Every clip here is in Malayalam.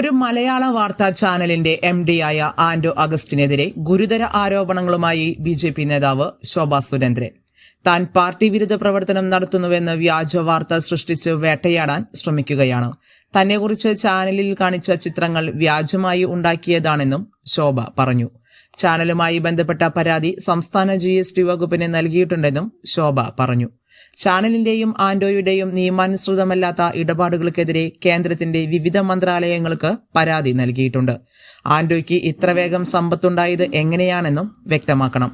ഒരു മലയാള വാർത്താ ചാനലിന്റെ എം ആയ ആന്റോ അഗസ്റ്റിനെതിരെ ഗുരുതര ആരോപണങ്ങളുമായി ബി ജെ പി നേതാവ് ശോഭാ സുരേന്ദ്രൻ. താൻ പാർട്ടി വിരുദ്ധ പ്രവർത്തനം നടത്തുന്നുവെന്ന് വ്യാജ വാർത്ത സൃഷ്ടിച്ച് വേട്ടയാടാൻ ശ്രമിക്കുകയാണ്. തന്നെക്കുറിച്ച് ചാനലിൽ കാണിച്ച ചിത്രങ്ങൾ വ്യാജമായി ഉണ്ടാക്കിയതാണെന്നും ശോഭ പറഞ്ഞു. ചാനലുമായി ബന്ധപ്പെട്ട പരാതി സംസ്ഥാന ജി എസ് ടി വകുപ്പിന് നൽകിയിട്ടുണ്ടെന്നും ശോഭ പറഞ്ഞു. ചാനലിന്റെയും ആന്റോയുടെയും നിയമാനുസൃതമല്ലാത്ത ഇടപാടുകൾക്കെതിരെ കേന്ദ്രത്തിന്റെ വിവിധ മന്ത്രാലയങ്ങൾക്ക് പരാതി നൽകിയിട്ടുണ്ട്. ആന്റോയ്ക്ക് ഇത്ര വേഗം സമ്പത്തുണ്ടായത് എങ്ങനെയാണെന്നും വ്യക്തമാക്കണം.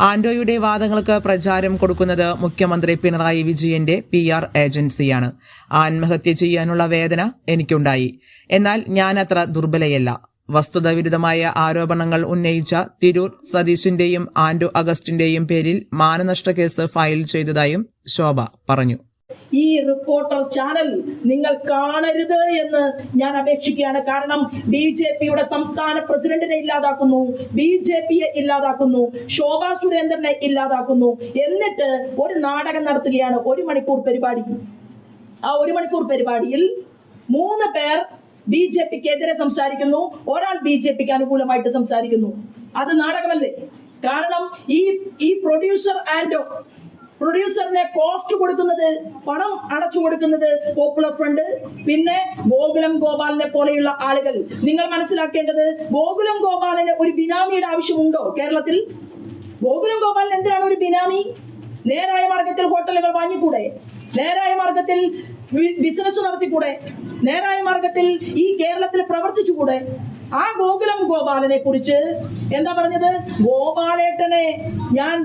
ആന്റോയുടെ വാദങ്ങൾക്ക് പ്രചാരം കൊടുക്കുന്നത് മുഖ്യമന്ത്രി പിണറായി വിജയന്റെ പി ആർ ഏജൻസിയാണ്. ആത്മഹത്യ ചെയ്യാനുള്ള വേദന എനിക്കുണ്ടായി. എന്നാൽ ഞാൻ അത്ര ദുർബലയല്ല. വസ്തുതാവിരുദ്ധമായ ആരോപണങ്ങൾ ഉന്നയിച്ച തിരൂർ സതീഷിന്റെയും ആന്റോ അഗസ്റ്റിന്റെയും പേരിൽ മാനനഷ്ട കേസ് ഫയൽ ചെയ്തതായും ശോഭ പറഞ്ഞു. ഈ റിപ്പോർട്ടർ ചാനൽ നിങ്ങൾ കാണരുത് എന്ന് ഞാൻ അപേക്ഷിക്കുകയാണ്. കാരണം ബി ജെ പിയുടെ സംസ്ഥാന പ്രസിഡന്റിനെ ഇല്ലാതാക്കുന്നു ബി ജെ പിയെ ഇല്ലാതാക്കുന്നു ശോഭാ സുരേന്ദ്രനെ ഇല്ലാതാക്കുന്നു. എന്നിട്ട് ഒരു നാടകം നടത്തുകയാണ് ഒരു മണിക്കൂർ പരിപാടി. ആ ഒരു മണിക്കൂർ പരിപാടിയിൽ മൂന്ന് പേർ ബി ജെ പിക്ക് എതിരെ സംസാരിക്കുന്നു. ഒരാൾ ബി ജെ പിക്ക് അനുകൂലമായിട്ട് സംസാരിക്കുന്നു. അത് നാടകമല്ലേ? കാരണം ഈ ഈ പ്രൊഡ്യൂസർ ആൻഡ് പ്രൊഡ്യൂസറിനെ കോസ്റ്റ് കൊടുക്കുന്നത് പണം അടച്ചു കൊടുക്കുന്നത് പോപ്പുലർ ഫ്രണ്ട് പിന്നെ ഗോകുലം ഗോപാലിനെ പോലെയുള്ള ആളുകൾ. നിങ്ങൾ മനസ്സിലാക്കേണ്ടത് ഗോകുലം ഗോപാലിന് ഒരു ബിനാമിയുടെ ആവശ്യമുണ്ടോ കേരളത്തിൽ? ഗോകുലം ഗോപാലിന് എന്തിനാണ് ഒരു ബിനാമി? നേരായ മാർഗത്തിൽ ഹോട്ടലുകൾ വാങ്ങിക്കൂടെ? നേരായ മാർഗത്തിൽ ബിസിനസ് നടത്തിക്കൂടെ? നേരായ മാർഗത്തിൽ ഈ കേരളത്തിൽ പ്രവർത്തിച്ചുകൂടെ? ആ ഗോകുലം ഗോപാലനെ കുറിച്ച് എന്താ പറഞ്ഞത്? ഗോപാലേട്ടനെ ഞാൻ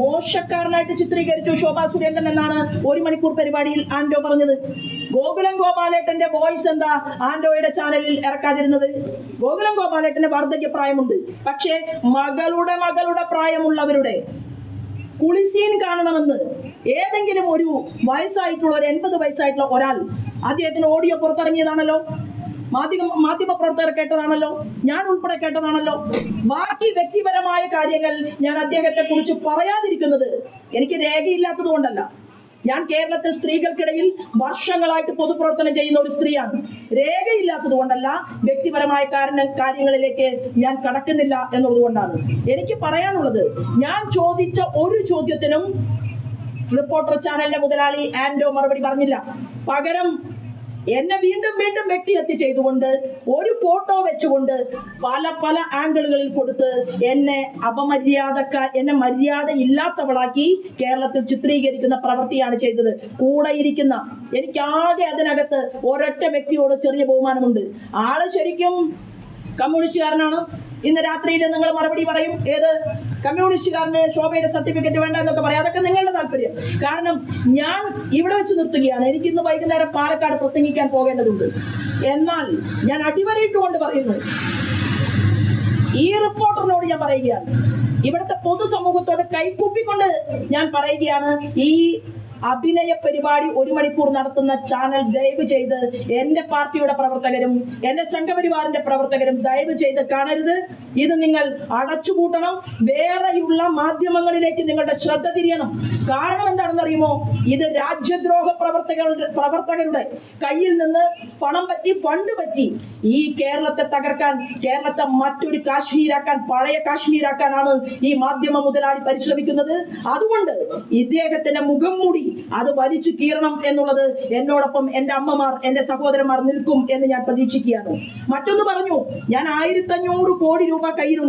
മോശക്കാരനായിട്ട് ചിത്രീകരിച്ചു ശോഭാ സുരേന്ദ്രൻ എന്നാണ് ഒരു മണിക്കൂർ പരിപാടിയിൽ ആൻഡോ പറഞ്ഞത്. ഗോകുലം ഗോപാലേട്ടന്റെ വോയിസ് എന്താ ആൻഡോയുടെ ചാനലിൽ ഇറക്കാതിരുന്നത്? ഗോകുലം ഗോപാലേട്ടന് വാർദ്ധക്യ പ്രായമുണ്ട്. പക്ഷേ മകളുടെ മകളുടെ പ്രായമുള്ളവരുടെ കുളിസീൻ കാണണമെന്ന് ഏതെങ്കിലും ഒരു വയസ്സായിട്ടുള്ള ഒരു എൺപത് വയസ്സായിട്ടുള്ള ഒരാൾ അദ്ദേഹത്തിന് ഓഡിയോ പുറത്തിറങ്ങിയതാണല്ലോ? മാധ്യമ മാധ്യമ പ്രവർത്തകർ കേട്ടതാണല്ലോ? ഞാൻ ഉൾപ്പെടെ കേട്ടതാണല്ലോ? ബാക്കി വ്യക്തിപരമായ കാര്യങ്ങൾ ഞാൻ അദ്ദേഹത്തെ കുറിച്ച് പറയാതിരിക്കുന്നത് എനിക്ക് രേഖയില്ലാത്തത് കൊണ്ടല്ല. ഞാൻ കേരളത്തിൽ സ്ത്രീകൾക്കിടയിൽ വർഷങ്ങളായിട്ട് പൊതുപ്രവർത്തനം ചെയ്യുന്ന ഒരു സ്ത്രീയാണ്. രേഖയില്ലാത്തത് കൊണ്ടല്ല വ്യക്തിപരമായ കാരണ കാര്യങ്ങളിലേക്ക് ഞാൻ കടക്കുന്നില്ല എന്നുള്ളത് കൊണ്ടാണ്. എനിക്ക് പറയാനുള്ളത് ഞാൻ ചോദിച്ച ഒരു ചോദ്യത്തിനും റിപ്പോർട്ടർ ചാനലിന്റെ മുതലാളി ആൻഡോ മറുപടി പറഞ്ഞില്ല. പകരം എന്നെ വീണ്ടും വീണ്ടും വ്യക്തിഹത്യ ചെയ്തുകൊണ്ട് ഒരു ഫോട്ടോ വെച്ചുകൊണ്ട് പല പല ആംഗിളുകളിൽ കൊടുത്ത് എന്നെ അപമര്യാദക്ക എന്നെ മര്യാദ ഇല്ലാത്തവളാക്കി കേരളത്തിൽ ചിത്രീകരിക്കുന്ന പ്രവൃത്തിയാണ് ചെയ്തത്. കൂടെ ഇരിക്കുന്ന എനിക്കാകെ അതിനകത്ത് ഒരൊറ്റ വ്യക്തിയോട് ചെറിയ ബഹുമാനമുണ്ട്. ആൾ ശരിക്കും കമ്മ്യൂണിസ്റ്റുകാരനാണ്. ഇന്ന് രാത്രിയിൽ നിങ്ങൾ മറുപടി പറയും. ഏത്? കമ്മ്യൂണിസ്റ്റുകാരന് ശോഭയുടെ സർട്ടിഫിക്കറ്റ് വേണ്ട എന്നൊക്കെ പറയാം. അതൊക്കെ നിങ്ങളുടെ താല്പര്യം. കാരണം ഞാൻ ഇവിടെ വെച്ച് നിർത്തുകയാണ്. എനിക്ക് ഇന്ന് വൈകുന്നേരം പാലക്കാട് പ്രസംഗിക്കാൻ പോകേണ്ടതുണ്ട്. എന്നാൽ ഞാൻ അടിവരയിട്ടുകൊണ്ട് പറയുന്നു. ഈ റിപ്പോർട്ടറിനോട് ഞാൻ പറയുകയാണ്. ഇവിടുത്തെ പൊതുസമൂഹത്തോട് കൈകൂപ്പിക്കൊണ്ട് ഞാൻ പറയുകയാണ് ഈ അഭിനയ പരിപാടി ഒരു മണിക്കൂർ നടത്തുന്ന ചാനൽ ദയവ് ചെയ്ത് എന്റെ പാർട്ടിയുടെ പ്രവർത്തകരും എന്റെ സംഘപരിവാറിന്റെ പ്രവർത്തകരും ദയവ് ചെയ്ത് കാണരുത്. ഇത് നിങ്ങൾ അടച്ചുപൂട്ടണം. വേറെയുള്ള മാധ്യമങ്ങളിലേക്ക് നിങ്ങളുടെ ശ്രദ്ധ തിരിയണം. കാരണം എന്താണെന്ന് അറിയുമോ ഇത് രാജ്യദ്രോഹ പ്രവർത്തകരുടെ പ്രവർത്തകരുടെ കയ്യിൽ നിന്ന് പണം പറ്റി ഫണ്ട് പറ്റി. ഈ കേരളത്തെ തകർക്കാൻ കേരളത്തെ മറ്റൊരു കാശ്മീരാക്കാൻ പഴയ കാശ്മീരാക്കാനാണ് ഈ മാധ്യമ മുതലാളി പരിശ്രമിക്കുന്നത്. അതുകൊണ്ട് ഇദ്ദേഹത്തിന്റെ മുഖം മൂടി അത് വലിച്ചു കീറണം എന്നുള്ളത് എന്നോടൊപ്പം എന്റെ അമ്മമാർ എന്റെ സഹോദരന്മാർ നിൽക്കും എന്ന് ഞാൻ പ്രതീക്ഷിക്കുകയാണ്. മറ്റൊന്ന് പറഞ്ഞു ഞാൻ ആയിരത്തഞ്ഞൂറ് കോടി രൂപ കയ്യിലുണ്ട്.